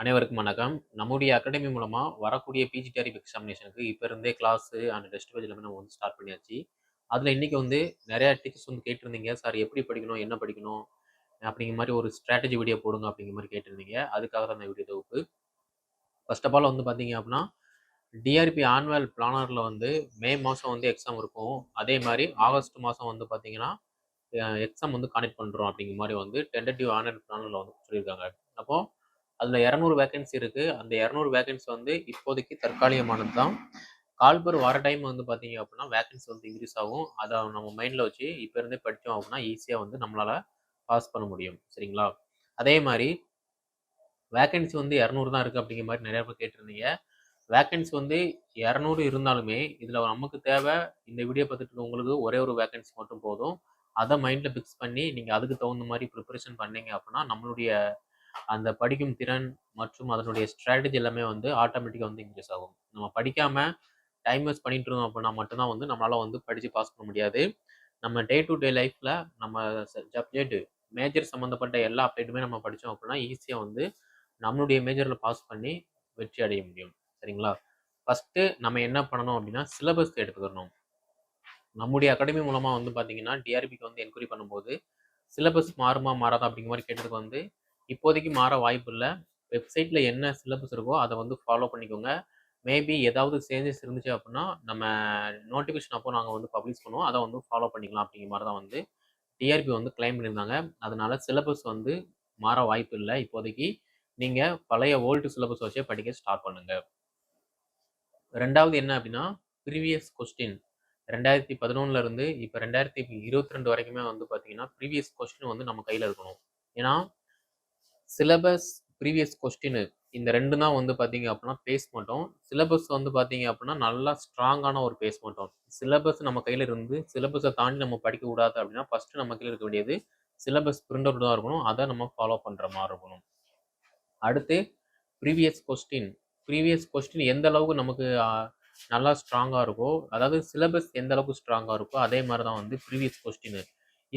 அனைவருக்கும் வணக்கம். நம்முடைய அகாடமி மூலமாக வரக்கூடிய பிஜி டேரிப் எக்ஸாமினேஷனுக்கு இப்போ இருந்தே கிளாஸு அண்ட் டெஸ்ட் பேஜ் எல்லாமே நம்ம வந்து ஸ்டார்ட் பண்ணியாச்சு. அதில் இன்றைக்கி வந்து நிறையா டீச்சர்ஸ் வந்து கேட்டிருந்தீங்க. சார் எப்படி படிக்கணும்? என்ன படிக்கணும்? அப்படிங்கிற மாதிரி ஒரு ஸ்ட்ராட்டஜி வீடியோ போடுங்க அப்படிங்கிற மாதிரி கேட்டிருந்தீங்க. அதுக்காக தான் அந்த வீடியோ தொகுப்பு ஃபர்ஸ்ட் ஆஃப் ஆல் வந்து பார்த்தீங்க அப்படின்னா டிஆர்பி ஆனுவல் பிளானரில் வந்து மே மாதம் வந்து எக்ஸாம் இருக்கும். அதே மாதிரி ஆகஸ்ட் மாதம் வந்து பார்த்தீங்கன்னா எக்ஸாம் வந்து கனெக்ட் பண்ணுறோம் அப்படிங்கிற மாதிரி வந்து டென்டேட்டிவ் ஆனுவல் பிளானரில் வந்து சொல்லியிருக்காங்க. அப்போது அதில் இரநூறு வேகன்சி இருக்குது அந்த இரநூறு வேகன்சி வந்து இப்போதைக்கு தற்காலிகமானது தான் கால்பர் வர டைம் வந்து பார்த்தீங்க அப்படின்னா வேகன்சி வந்து இன்க்ரீஸ் ஆகும். அதை நம்ம மைண்டில் வச்சு இப்போ இருந்தே படித்தோம் அப்படின்னா ஈஸியாக வந்து நம்மளால் பாஸ் பண்ண முடியும். சரிங்களா? அதே மாதிரி வேகன்சி வந்து இரநூறு தான் இருக்குது அப்படிங்கிற மாதிரி நிறையா பேர் கேட்டிருந்தீங்க. வேகன்சி வந்து இரநூறு இருந்தாலுமே இதில் நமக்கு தேவை இந்த வீடியோ பார்த்துட்டு உங்களுக்கு ஒரே ஒரு வேகன்சி மட்டும் போதும். அதை மைண்டில் ஃபிக்ஸ் பண்ணி நீங்கள் அதுக்கு தகுந்த மாதிரி ப்ரிப்பரேஷன் பண்ணீங்க அப்படின்னா நம்மளுடைய அந்த படிக்கும் திறன் மற்றும் அதனுடைய ஸ்ட்ராட்டஜி எல்லாமே வந்து ஆட்டோமேட்டிக்காக வந்து இன்க்ரீஸ் ஆகும். நம்ம படிக்காமல் டைம் வேஸ்ட் பண்ணிட்டு இருந்தோம் அப்படின்னா மட்டும்தான் வந்து நம்மளால் வந்து படித்து பாஸ் பண்ண முடியாது. நம்ம டே டு டே லைஃப்பில் நம்ம சப்ஜெக்ட் மேஜர் சம்மந்தப்பட்ட எல்லா அப்டேட்டுமே நம்ம படித்தோம் அப்படின்னா ஈஸியாக வந்து நம்மளுடைய மேஜரில் பாஸ் பண்ணி வெற்றி அடைய முடியும். சரிங்களா? ஃபஸ்ட்டு நம்ம என்ன பண்ணணும் அப்படின்னா சிலபஸ் எடுத்துக்கணும். நம்முடைய அகாடமி மூலமாக வந்து பார்த்தீங்கன்னா டிஆர்பிக்கு வந்து என்கொயரி பண்ணும்போது சிலபஸ் மாறுமா மாறாதா அப்படிங்கிற மாதிரி கேட்டதுக்கு வந்து இப்போதைக்கு மாற வாய்ப்பு இல்லை வெப்சைட்டில் என்ன சிலபஸ் இருக்கோ அதை வந்து ஃபாலோ பண்ணிக்கோங்க. மேபி ஏதாவது சேஞ்சஸ் இருந்துச்சு அப்படின்னா நம்ம நோட்டிஃபிகேஷன் அப்போ நாங்கள் வந்து பப்ளிஷ் பண்ணுவோம். அதை வந்து ஃபாலோ பண்ணிக்கலாம் அப்படிங்கிற மாதிரி தான் வந்து டிஆர்பி வந்து கிளைம் பண்ணியிருந்தாங்க. அதனால சிலபஸ் வந்து மாற வாய்ப்பு இல்லை இப்போதைக்கு நீங்கள் பழைய ஓல்டு சிலபஸ் வச்சே படிக்க ஸ்டார்ட் பண்ணுங்க. ரெண்டாவது என்ன அப்படின்னா ப்ரீவியஸ் கொஸ்டின் ரெண்டாயிரத்தி பதினொன்னுல இருந்து இப்போ ரெண்டாயிரத்தி இருபத்தி ரெண்டு வரைக்குமே வந்து பார்த்தீங்கன்னா ப்ரீவியஸ் கொஸ்டின் வந்து நம்ம கையில் இருக்கணும். ஏன்னா சிலபஸ் ப்ரீவியஸ் கொஸ்டின் இந்த ரெண்டு தான் வந்து பார்த்தீங்க அப்படின்னா பேஸ் மட்டும். சிலபஸ் வந்து பார்த்தீங்க அப்படின்னா நல்லா ஸ்ட்ராங்கான ஒரு பேஸ் மட்டும். சிலபஸ் நம்ம கையில் இருந்து சிலபஸை தாண்டி நம்ம படிக்க கூடாது அப்படின்னா ஃபஸ்ட்டு நம்ம கையில் இருக்க வேண்டியது சிலபஸ் பிரிண்ட் அவுட் தான் இருக்கணும். அதை நம்ம ஃபாலோ பண்ணுற மாதிரி இருக்கணும். அடுத்து ப்ரீவியஸ் கொஸ்டின் ப்ரீவியஸ் கொஸ்டின் எந்த அளவுக்கு நமக்கு நல்லா ஸ்ட்ராங்காக இருக்கோ அதாவது சிலபஸ் எந்த அளவுக்கு ஸ்ட்ராங்காக இருக்கோ அதே மாதிரி தான் வந்து ப்ரீவியஸ் கொஸ்டின்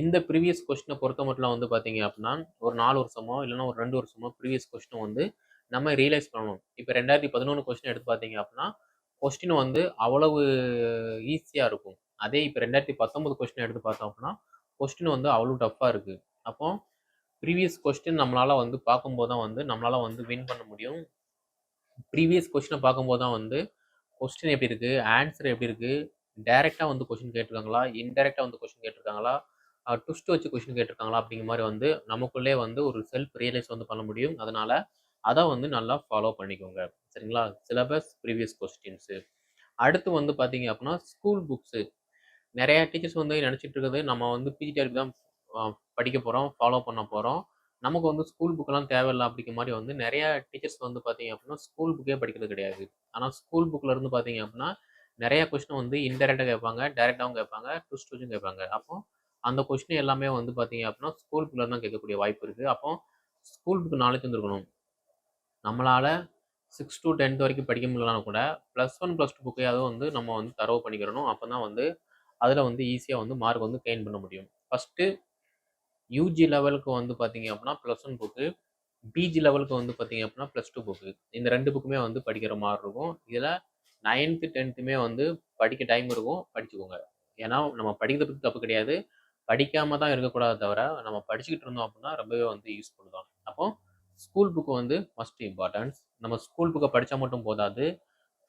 இந்த ப்ரீவியஸ் கொஸ்டினை பொறுத்த மட்டும் வந்து பார்த்தீங்க அப்படின்னா ஒரு நாலு வருஷமோ இல்லைன்னா ஒரு ரெண்டு வருஷமோ ப்ரீவியஸ் கொஸ்டினை வந்து நம்ம ரியலைஸ் பண்ணணும். இப்போ ரெண்டாயிரத்தி பதினொன்று கொஸ்டின் எடுத்து பார்த்தீங்க அப்படின்னா கொஸ்டின் வந்து அவ்வளவு ஈஸியாக இருக்கும். அதே இப்போ ரெண்டாயிரத்தி பத்தொம்பது கொஸ்டின் எடுத்து பார்த்தோம் அப்படின்னா கொஸ்டின் வந்து அவ்வளோ டஃப்பாக இருக்குது அப்போ ப்ரீவியஸ் கொஸ்டின் நம்மளால் வந்து பார்க்கும்போது தான் வந்து நம்மளால் வந்து வின் பண்ண முடியும். ப்ரீவியஸ் கொஸ்டினை பார்க்கும்போது தான் வந்து கொஸ்டின் எப்படி இருக்குது ஆன்சர் எப்படி இருக்குது டைரெக்டாக வந்து கொஸ்டின் கேட்டிருக்காங்களா? இன்டெரக்டாக வந்து கொஸ்டின் கேட்டிருக்காங்களா? ட்விஸ்ட் வச்சு கொஷின் கேட்டிருக்காங்களா அப்படிங்கிற மாதிரி வந்து நமக்குள்ளே வந்து ஒரு செல்ஃப் ரியலைஸ் வந்து பண்ண முடியும். அதனால் அதை வந்து நல்லா ஃபாலோ பண்ணிக்கோங்க. சரிங்களா? சிலபஸ் ப்ரீவியஸ் கொஸ்டின்ஸு அடுத்து வந்து பார்த்தீங்க அப்படின்னா ஸ்கூல் புக்ஸு நிறைய டீச்சர்ஸ் வந்து நினச்சிட்டு இருக்கிறது நம்ம வந்து பிஜிடிஆர்பி தான் படிக்க போகிறோம் ஃபாலோ பண்ண போகிறோம் நமக்கு வந்து ஸ்கூல் புக்கெல்லாம் தேவையில்லை அப்படிங்கிற மாதிரி வந்து நிறைய டீச்சர்ஸ் வந்து பார்த்தீங்க அப்படின்னா ஸ்கூல் புக்கே படிக்கிறது கிடையாது. ஆனால் ஸ்கூல் புக்கில் இருந்து பார்த்தீங்க அப்படின்னா நிறைய கொஸ்டின் வந்து இன்டெரக்டாக கேட்பாங்க டேரெக்டாகவும் கேட்பாங்க ட்விஸ்ட் வச்சும் கேட்பாங்க. அப்போ அந்த கொஸ்டின் எல்லாமே வந்து பார்த்தீங்க அப்படின்னா ஸ்கூல் தான் கேட்கக்கூடிய வாய்ப்பு இருக்குது அப்போ ஸ்கூல் புக்கு நாலேஜ் வந்துருக்கணும் நம்மளால் சிக்ஸ் டு டென்த் வரைக்கும் படிக்க முடியலனா கூட ப்ளஸ் ஒன் ப்ளஸ் டூ புக்கையாவது வந்து நம்ம வந்து தரவு பண்ணிக்கிறணும். அப்போ தான் வந்து அதில் வந்து ஈஸியாக வந்து மார்க் வந்து கெயின் பண்ண முடியும். ஃபஸ்ட்டு யூஜி லெவலுக்கு வந்து பார்த்தீங்க அப்படின்னா ப்ளஸ் ஒன் புக்கு பிஜி லெவலுக்கு வந்து பார்த்தீங்க அப்படின்னா ப்ளஸ் டூ புக்கு இந்த ரெண்டு புக்குமே வந்து படிக்கிற மாதிரி இருக்கும். இதில் நைன்த்து டென்த்துமே வந்து படிக்க டைம் இருக்கும். படிச்சுக்கோங்க. ஏன்னா நம்ம படிக்கிறதுக்கு பற்றி தப்பு கிடையாது. படிக்காம தான் இருக்கக்கூடாது தவிர நம்ம படிச்சுக்கிட்டு இருந்தோம் அப்படின்னா ரொம்பவே வந்து யூஸ்ஃபுல் தான். அப்போ ஸ்கூல் புக்கு வந்து மஸ்ட் இம்பார்ட்டன்ஸ் நம்ம ஸ்கூல் புக்கை படித்தா மட்டும் போதாது.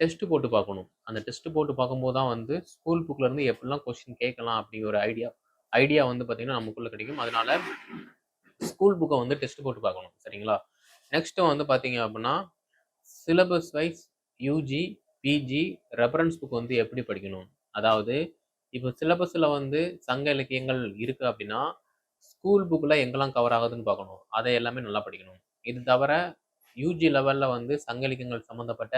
டெஸ்ட்டு போட்டு பார்க்கணும். அந்த டெஸ்ட்டு போட்டு பார்க்கும்போது தான் வந்து ஸ்கூல் புக்கிலேருந்து எப்படிலாம் கொஸ்டின் கேட்கலாம் அப்படிங்கிற ஒரு ஐடியா ஐடியா வந்து பார்த்திங்கன்னா நமக்குள்ளே கிடைக்கும். அதனால ஸ்கூல் புக்கை வந்து டெஸ்ட் போட்டு பார்க்கணும். சரிங்களா? நெக்ஸ்ட்டு வந்து பார்த்தீங்க அப்படின்னா syllabus wise UG PG reference book வந்து எப்படி படிக்கணும்? அதாவது இப்போ சிலபஸில் வந்து சங்க இலக்கியங்கள் இருக்குது அப்படின்னா ஸ்கூல் புக்கில் எங்கெல்லாம் கவர் ஆகுதுன்னு பார்க்கணும். அதை எல்லாமே நல்லா படிக்கணும். இது தவிர யூஜி லெவலில் வந்து சங்க இலக்கியங்கள் சம்மந்தப்பட்ட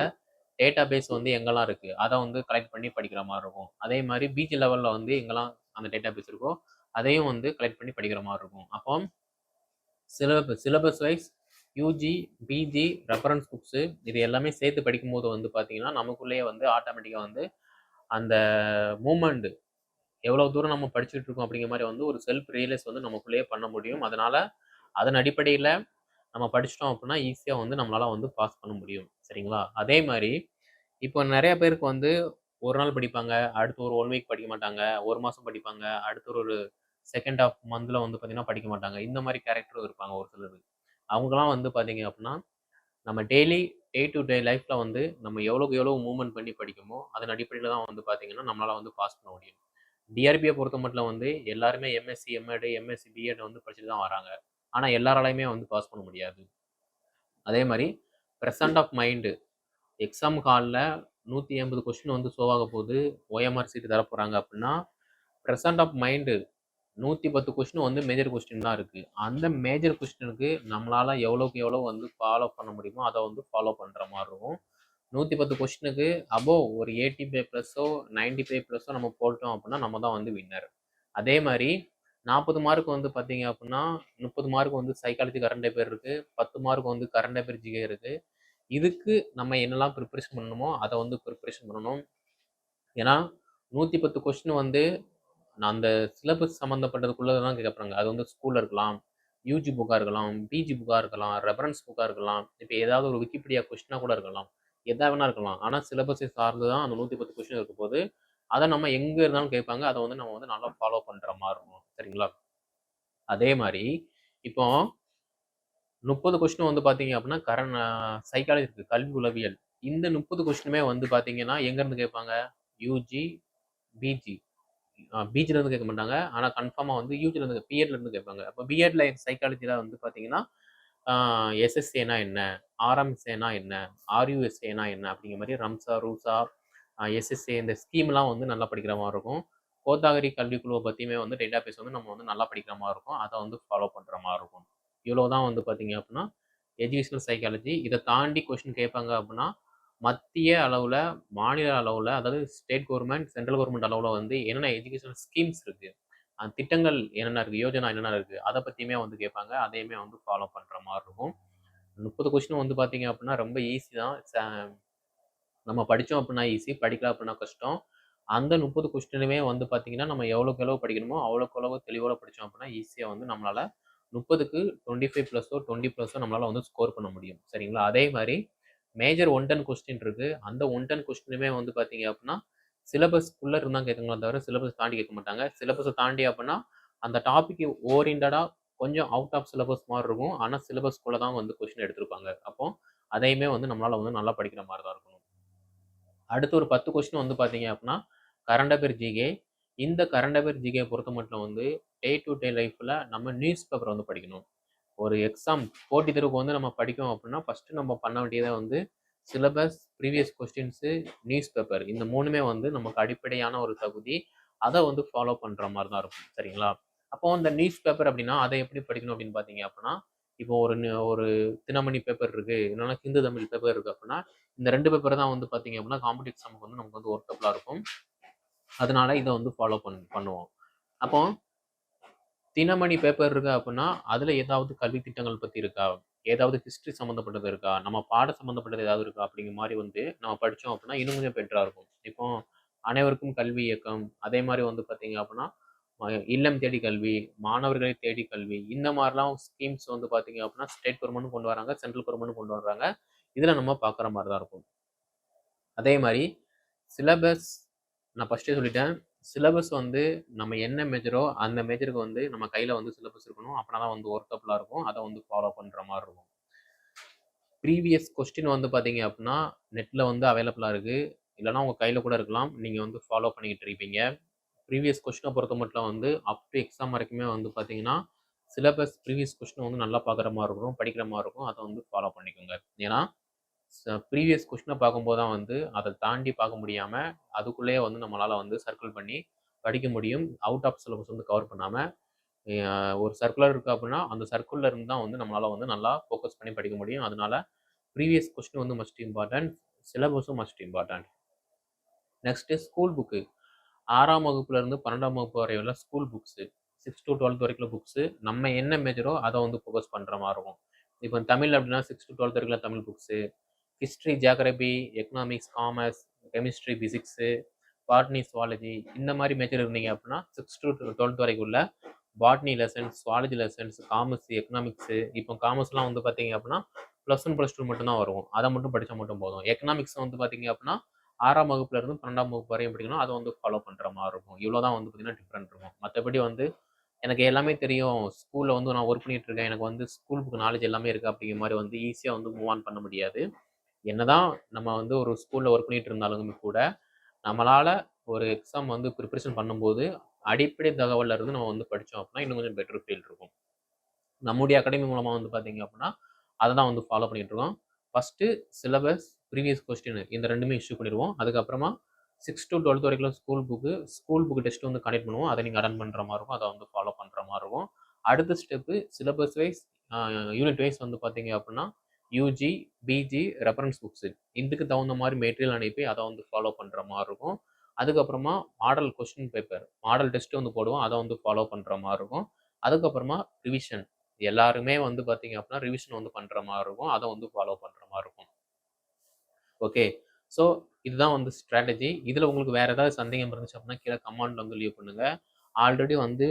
டேட்டா பேஸ் வந்து எங்கெல்லாம் இருக்குது அதை வந்து கலெக்ட் பண்ணி படிக்கிற மாதிரி இருக்கும். அதே மாதிரி பிஜி லெவலில் வந்து எங்கெல்லாம் அந்த டேட்டா பேஸ் இருக்கோ அதையும் வந்து கலெக்ட் பண்ணி படிக்கிற மாதிரி இருக்கும். அப்போ syllabus syllabus wise UG PG reference books இது எல்லாமே சேர்த்து படிக்கும்போது வந்து பார்த்திங்கன்னா நமக்குள்ளேயே வந்து ஆட்டோமேட்டிக்காக வந்து அந்த மூமெண்ட்டு எவ்வளோ தூரம் நம்ம படிச்சுட்டு இருக்கோம் அப்படிங்கிற மாதிரி வந்து ஒரு செல்ஃப் ரியலைஸ் வந்து நமக்குள்ளேயே பண்ண முடியும். அதனால் அதன் அடிப்படையில் நம்ம படிச்சிட்டோம் அப்படின்னா ஈஸியாக வந்து நம்மளால் வந்து பாஸ் பண்ண முடியும். சரிங்களா? அதே மாதிரி இப்போ நிறைய பேருக்கு வந்து ஒரு நாள் படிப்பாங்க அடுத்து ஒரு ஒன் வீக் படிக்க மாட்டாங்க ஒரு மாதம் படிப்பாங்க அடுத்து ஒரு செகண்ட் ஆஃப் மந்தில் வந்து பார்த்தீங்கன்னா படிக்க மாட்டாங்க. இந்த மாதிரி கேரக்டரும் இருப்பாங்க ஒரு சிலர். அவங்களாம் வந்து பார்த்தீங்க அப்படின்னா நம்ம டெய்லி டே டு டே லைஃப்பில் வந்து நம்ம எவ்வளோக்கு எவ்வளோ மூவ்மெண்ட் பண்ணி படிக்கமோ அதன் அடிப்படையில் தான் வந்து பார்த்தீங்கன்னா நம்மளால் வந்து பாஸ் பண்ண முடியும். டிஆர்பியை பொறுத்த மட்டும் வந்து எல்லாருமே எம்எஸ்சி எம்எட் எம்எஸ்சி பிஎட் வந்து படிச்சுட்டு தான் வராங்க. ஆனால் எல்லாராலையுமே வந்து பாஸ் பண்ண முடியாது. அதே மாதிரி ப்ரெசன்ட் ஆஃப் மைண்டு எக்ஸாம் ஹாலில் நூற்றி எண்பது கொஸ்டின் வந்து சோவாக போகுது. ஓஎம்ஆர் சீட்டு தர போகிறாங்க அப்படின்னா ப்ரெசன்ட் ஆஃப் மைண்டு நூற்றி பத்து கொஸ்டின் வந்து மேஜர் கொஸ்டின் தான் இருக்குது அந்த மேஜர் கொஸ்டினுக்கு நம்மளால் எவ்வளோக்கு எவ்வளோ வந்து ஃபாலோ பண்ண முடியுமோ அதை வந்து ஃபாலோ பண்ணுற மாதிரி இருக்கும். நூற்றி பத்து கொஸ்டினுக்கு அபோவ் ஒரு எயிட்டி ஃபைவ் ப்ளஸோ நைன்டி ஃபைவ் ப்ளஸோ நம்ம போட்டோம் அப்படின்னா நம்ம தான் வந்து வின்னர் அதே மாதிரி நாற்பது மார்க் வந்து பார்த்தீங்க அப்படின்னா முப்பது மார்க் வந்து சைக்காலஜி கரண்ட் அஃபேர் இருக்குது பத்து மார்க் வந்து கரண்ட் அஃபேர் ஜிகே இருக்குது இதுக்கு நம்ம என்னெல்லாம் ப்ரிப்பரேஷன் பண்ணணுமோ அதை வந்து ப்ரிப்பரேஷன் பண்ணணும். ஏன்னா நூற்றி பத்து கொஸ்டின் வந்து நான் அந்த சிலபஸ் சம்மந்தப்பட்டதுக்குள்ளே தான் கேட்குறாங்க அது வந்து ஸ்கூலில் இருக்கலாம் யூஜி புக்காக இருக்கலாம் பிஜி புக்காக இருக்கலாம் ரெஃபரன்ஸ் புக்காக இருக்கலாம். இப்போ ஏதாவது ஒரு விக்கிபீடியா கொஸ்டினாக கூட இருக்கலாம். எதாக வேணா இருக்கலாம். ஆனால் சிலபஸை சார்ந்து தான் அந்த நூற்றி பத்து கொஸ்டின் இருக்கும் போது அதை நம்ம எங்கே இருந்தாலும் கேட்பாங்க. அதை வந்து நம்ம வந்து நல்லா ஃபாலோ பண்ணுற மாதிரி இருக்கும். சரிங்களா? அதே மாதிரி இப்போ முப்பது கொஸ்டின் வந்து பார்த்தீங்க அப்படின்னா கரண் சைக்காலஜி இருக்குது கல்வி உளவியல். இந்த முப்பது கொஸ்டினுமே வந்து பார்த்தீங்கன்னா எங்கேருந்து கேட்பாங்க? யூஜி பிஜி பிஜிலேருந்து கேட்க மாட்டாங்க. ஆனால் கன்ஃபார்மாக வந்து யூஜிலேருந்து பிஎட்லேருந்து கேட்பாங்க. அப்போ பிஎட்ல சைக்காலஜியில் வந்து பார்த்தீங்கன்னா எஸ்எஸ்ஏனா என்ன? ஆர்எம்எஸ்ஏனா என்ன? ஆர்யூஎஸ்ஏனா என்ன? அப்படிங்கிற மாதிரி ரம்சா ரூசா எஸ்எஸ்ஏ இந்த ஸ்கீம்லாம் வந்து நல்லா படிக்கிற மாதிரி இருக்கும். கோத்தாகரி கல்விக்குழுவை பற்றியுமே வந்து டேட்டா பேஸ் வந்து நம்ம வந்து நல்லா படிக்கிற மாதிரி இருக்கும். அதை வந்து ஃபாலோ பண்ணுற மாதிரி இருக்கும். இவ்வளோ தான் வந்து பார்த்தீங்க அப்படின்னா எஜுகேஷனல் சைக்காலஜி இதை தாண்டி கொஷின் கேட்பாங்க அப்படின்னா மத்திய அளவில் மாநில அளவில் அதாவது ஸ்டேட் கவர்மெண்ட் சென்ட்ரல் கவர்மெண்ட் அளவில் வந்து என்னென்ன எஜுகேஷனல் ஸ்கீம்ஸ் இருக்குது அந்த திட்டங்கள் என்னென்ன இருக்குது யோஜனா என்னென்ன இருக்குது அதை பற்றியுமே வந்து கேட்பாங்க. அதையுமே வந்து ஃபாலோ பண்ணுற மாதிரி இருக்கும். முப்பது கொஸ்டின் வந்து பார்த்தீங்க அப்படின்னா ரொம்ப ஈஸி தான். நம்ம படித்தோம் அப்படின்னா ஈஸி படிக்கல அப்படின்னா கஷ்டம். அந்த முப்பது கொஸ்டினுமே வந்து பார்த்தீங்கன்னா நம்ம எவ்வளோக்கு எவ்வளோ படிக்கணுமோ அவ்வளோக்கு எவ்வளோ தெளிவோட படித்தோம் அப்படின்னா ஈஸியாக வந்து நம்மளால் முப்பதுக்கு டுவெண்ட்டி ஃபைவ் ப்ளஸோ டுவெண்ட்டி ப்ளஸோ நம்மளால் வந்து ஸ்கோர் பண்ண முடியும். சரிங்களா? அதே மாதிரி மேஜர் ஒன் டென் கொஸ்டின் இருக்குது அந்த ஒன் டென் கொஸ்டினுமே வந்து பார்த்தீங்க அப்படின்னா சிலபஸ்க்குள்ளே இருந்தால் கேட்குங்களா தவிர சிலபஸ் தாண்டி கேட்க மாட்டாங்க. சிலபஸை தாண்டி அப்படின்னா அந்த டாபிக் ஓரியன்டாக கொஞ்சம் அவுட் ஆஃப் சிலபஸ் மாதிரி இருக்கும். ஆனால் சிலபஸ்க்குள்ளே தான் வந்து கொஸ்டின் எடுத்திருப்பாங்க. அப்போ அதையுமே வந்து நம்மளால் வந்து நல்லா படிக்கிற மாதிரி தான் இருக்கணும். அடுத்து ஒரு பத்து கொஸ்டின் வந்து பார்த்தீங்க அப்படின்னா கரண்ட் அஃபேர் ஜிகே இந்த கரண்ட் அஃபேர் ஜிகே பொறுத்த மட்டும் வந்து டே டு டே லைஃப்பில் நம்ம நியூஸ் பேப்பர் வந்து படிக்கணும். ஒரு எக்ஸாம் போட்டி தேர்வுக்கு வந்து நம்ம படிக்கணும் அப்படின்னா ஃபஸ்ட்டு நம்ம பண்ண வேண்டியதை வந்து syllabus previous questions newspaper இந்த மூணுமே வந்து நமக்கு அடிப்படையான ஒரு தகுதி. அதை வந்து ஃபாலோ பண்ணுற மாதிரி தான் இருக்கும். சரிங்களா? அப்போ இந்த நியூஸ் பேப்பர் அப்படின்னா அதை எப்படி படிக்கணும் அப்படின்னு பார்த்தீங்க அப்படின்னா இப்போ ஒரு ஒரு தினமணி பேப்பர் இருக்குது இல்லைன்னா ஹிந்து தமிழ் பேப்பர் இருக்குது அப்படின்னா இந்த ரெண்டு பேப்பர் தான் வந்து பார்த்தீங்க அப்படின்னா காம்படிட்டிவ் சமக்கு வந்து நமக்கு வந்து ஒர்க்கபிளாக இருக்கும். அதனால இதை வந்து ஃபாலோ பண் பண்ணுவோம். அப்போ தினமணி பேப்பர் இருக்கா அப்படின்னா அதில் ஏதாவது கல்வி திட்டங்கள் பற்றி இருக்கா? ஏதாவது ஹிஸ்ட்ரி சம்மந்தப்பட்டது இருக்கா? நம்ம பாட சம்மந்தப்பட்டது ஏதாவது இருக்கா? அப்படிங்கிற மாதிரி வந்து நம்ம படித்தோம் அப்படின்னா இன்னும் கொஞ்சம் பெட்டராக இருக்கும். இப்போ அனைவருக்கும் கல்வி இயக்கம் அதே மாதிரி வந்து பார்த்தீங்க அப்படின்னா இல்லம் தேடி கல்வி மாணவர்களை தேடி கல்வி இந்த மாதிரிலாம் ஸ்கீம்ஸ் வந்து பார்த்தீங்க அப்படின்னா ஸ்டேட் கவர்மெண்ட் கொண்டு வராங்க சென்ட்ரல் கவர்மெண்ட் கொண்டு வர்றாங்க இதில் நம்ம பார்க்குற மாதிரி தான் இருக்கும். அதே மாதிரி சிலபஸ் நான் ஃபஸ்ட்டே சொல்லிட்டேன். சிலபஸ் வந்து நம்ம என்ன மேஜரோ அந்த மேஜருக்கு வந்து நம்ம கையில் வந்து சிலபஸ் இருக்கணும். அப்படின்னா தான் வந்து ஒர்க்கப்லாம் இருக்கும். அதை வந்து ஃபாலோ பண்ணுற மாதிரி இருக்கும். ப்ரீவியஸ் கொஸ்டின் வந்து பார்த்தீங்க அப்படின்னா நெட்டில் வந்து அவைலபிளாக இருக்குது இல்லைனா உங்கள் கையில் கூட இருக்கலாம். நீங்கள் வந்து ஃபாலோ பண்ணிக்கிட்டு இருப்பீங்க. ப்ரீவியஸ் கொஸ்டினை பொறுத்த மட்டும் வந்து அப் டு எக்ஸாம் வரைக்குமே வந்து பார்த்தீங்கன்னா சிலபஸ் ப்ரீவியஸ் கொஸ்டின் வந்து நல்லா பார்க்குற மாதிரி இருக்கும் படிக்கிற மாதிரி இருக்கும். அதை வந்து ஃபாலோ பண்ணிக்கோங்க. ஏன்னா ப்ரீவியஸ் கொஷினை பார்க்கும்போது தான் வந்து அதை தாண்டி பார்க்க முடியாமல் அதுக்குள்ளேயே வந்து நம்மளால் வந்து சர்க்கிள் பண்ணி படிக்க முடியும். அவுட் ஆஃப் சிலபஸ் வந்து கவர் பண்ணாமல் ஒரு சர்க்குலர் இருக்குது அப்படின்னா அந்த சர்க்குலர் இருந்து தான் வந்து நம்மளால் வந்து நல்லா ஃபோக்கஸ் பண்ணி படிக்க முடியும். அதனால் ப்ரீவியஸ் கொஸ்டின் வந்து must important சிலபஸும் must important next school book ஆறாம் வகுப்புலேருந்து பன்னெண்டாம் வகுப்பு வரை உள்ள school books six to twelfth வரைக்கும் புக்ஸு நம்ம என்ன மேஜரோ அதை வந்து ஃபோக்கஸ் பண்ணுற மாதிரி இருக்கும். இப்போ தமிழ் அப்படின்னா சிக்ஸ் டு டுவெல்த் வரைக்கும் Tamil books history geography economics commerce chemistry physics botany zoology இந்த மாதிரி மேஜர் இருந்தீங்க அப்படின்னா six to twelfth வரைக்குள்ள botany lessons zoology lessons commerce economics இப்போ காமர்ஸ்லாம் வந்து பார்த்தீங்க அப்படின்னா ப்ளஸ் ஒன் ப்ளஸ் டூ மட்டும்தான் வரும். அதை மட்டும் படித்தா மட்டும் போதும். எக்கனாமிக்ஸ் வந்து பார்த்தீங்க அப்படின்னா ஆறாம் வகுப்புல இருந்து பன்னெண்டாம் வகுப்பு வரையும் படிக்கணும் அதை வந்து ஃபாலோ பண்ணுற மாதிரி இருக்கும். இவ்வளோ தான் வந்து பார்த்தீங்கன்னா டிஃப்ரெண்ட் இருக்கும். மற்றபடி வந்து எனக்கு எல்லாமே தெரியும். ஸ்கூலில் வந்து நான் ஒர்க் பண்ணிட்டு இருக்கேன். எனக்கு வந்து ஸ்கூல் புக் நாலேஜ் எல்லாமே இருக்குது அப்படிங்கிற மாதிரி வந்து ஈஸியாக வந்து மூவ் ஆன் பண்ண முடியாது. என்னதான் நம்ம வந்து ஒரு ஸ்கூலில் ஒர்க் பண்ணிட்டு இருந்தாலும் கூட நம்மளால் ஒரு எக்ஸாம் வந்து ப்ரிப்பரேஷன் பண்ணும்போது அடிப்படை தகவல்ல இருந்து நம்ம வந்து படித்தோம் அப்படின்னா இன்னும் கொஞ்சம் பெட்டர் ஃபீல் இருக்கும். நம்முடைய அகாடமி மூலமாக வந்து பார்த்தீங்க அப்படின்னா அதை தான் வந்து ஃபாலோ பண்ணிட்டு இருக்கோம். ஃபஸ்ட்டு சிலபஸ் ப்ரீவியஸ் கொஸ்டின் இந்த ரெண்டுமே இஷ்யூ பண்ணிடுவோம். அதுக்கப்புறமா சிக்ஸ் டு டுவெல்த் வரைக்கும் school book school book test வந்து கனெக்ட் பண்ணுவோம். அதை நீங்கள் அட்டன் பண்ணுற மாதிரி இருக்கும். அதை வந்து ஃபாலோ பண்ணுற மாதிரி இருக்கும். அடுத்த step syllabus wise unit wise வந்து பார்த்தீங்க அப்படின்னா யூஜி பிஜி ரெஃபரன்ஸ் புக்ஸு இதுக்கு தகுந்த மாதிரி மெட்டீரியல் அனுப்பி அதை வந்து ஃபாலோ பண்ணுற மாதிரி இருக்கும். அதுக்கப்புறமா model question paper model test வந்து போடுவோம். அதை வந்து ஃபாலோ பண்ணுற மாதிரி இருக்கும். அதுக்கப்புறமா ரிவிஷன் எல்லாருமே வந்து பார்த்தீங்க அப்படின்னா ரிவிஷன் வந்து பண்ணுற மாதிரி இருக்கும். அதை வந்து ஃபாலோ பண்ணுற மாதிரி இருக்கும். ஓகே ஸோ இதுதான் வந்து ஸ்ட்ராட்டஜி இதில் உங்களுக்கு வேறு ஏதாவது சந்தேகம் இருந்துச்சு அப்படின்னா கீழே கமெண்ட்ல வந்து லீவ் பண்ணுங்கள் ஆல்ரெடி வந்து